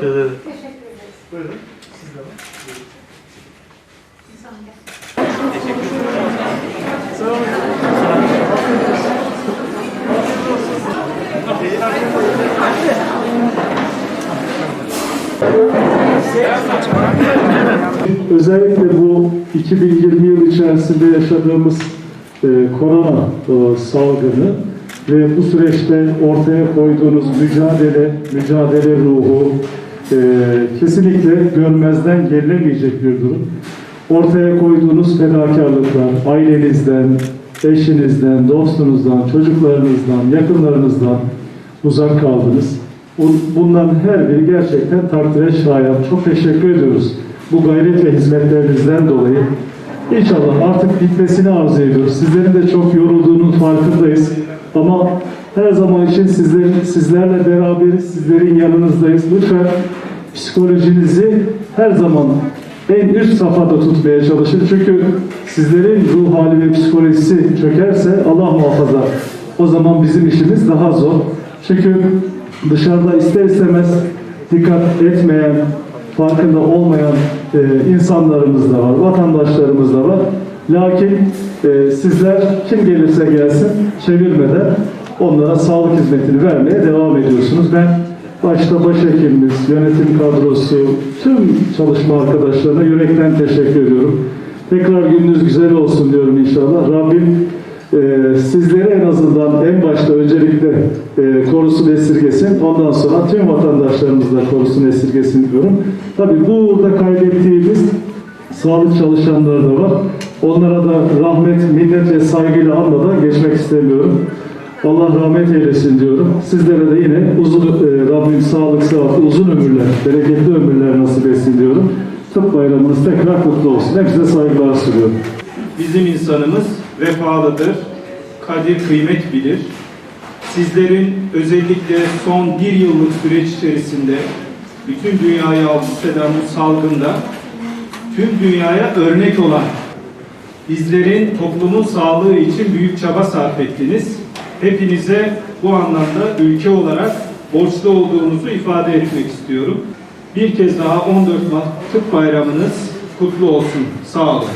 Teşekkür ederim. Teşekkür ederiz. Buyurun. Siz de var. Özellikle bu 2020 yıl içerisinde yaşadığımız e, korona e, salgını ve bu süreçte ortaya koyduğunuz mücadele, mücadele ruhu e, kesinlikle görmezden gelinemeyecek bir durum. Ortaya koyduğunuz fedakarlıklar, ailenizden, eşinizden, dostunuzdan, çocuklarınızdan, yakınlarınızdan uzak kaldınız. Bu- Bunların her biri gerçekten takdire şayan. Çok teşekkür ediyoruz bu gayret ve hizmetlerinizden dolayı. İnşallah artık bitmesini arzu ediyoruz. Sizlerin de çok yorulduğunun farkındayız. Ama her zaman için sizlerin, sizlerle beraberiz, sizlerin yanınızdayız. Lütfen psikolojinizi her zaman en üst safhada tutmaya çalışın. Çünkü sizlerin ruh hali ve psikolojisi çökerse Allah muhafaza o zaman bizim işimiz daha zor. Çünkü dışarıda ister istemez dikkat etmeyen, farkında olmayan e, insanlarımız da var, vatandaşlarımız da var. Lakin e, sizler kim gelirse gelsin çevirmeden onlara sağlık hizmetini vermeye devam ediyorsunuz. Ben başta başhekimimiz, yönetim kadrosu, tüm çalışma arkadaşlarına yürekten teşekkür ediyorum. Tekrar gününüz güzel olsun diyorum inşallah. Rabbim e, sizleri en azından en başta öncelikle e, korusun esirgesin. Ondan sonra tüm vatandaşlarımız da korusun esirgesin diyorum. Tabii burada kaybettiğimiz sağlık çalışanları da var. Onlara da rahmet, minnet ve saygıyla anmadan geçmek istemiyorum. Allah rahmet eylesin diyorum. Sizlere de yine uzun e, Rabbim sağlık, sağlık, uzun ömürler, bereketli ömürler nasip etsin diyorum. Tıp bayramınız tekrar kutlu olsun. Hepinize saygılar sunuyorum. Bizim insanımız vefalıdır, kadir kıymet bilir. Sizlerin özellikle son bir yıllık süreç içerisinde bütün dünyayı alt üst eden bu salgında tüm dünyaya örnek olan bizlerin toplumun sağlığı için büyük çaba sarf ettiniz. Hepinize bu anlamda ülke olarak borçlu olduğunuzu ifade etmek istiyorum. Bir kez daha 14 Mart Tıp Bayramınız kutlu olsun. Sağ olun.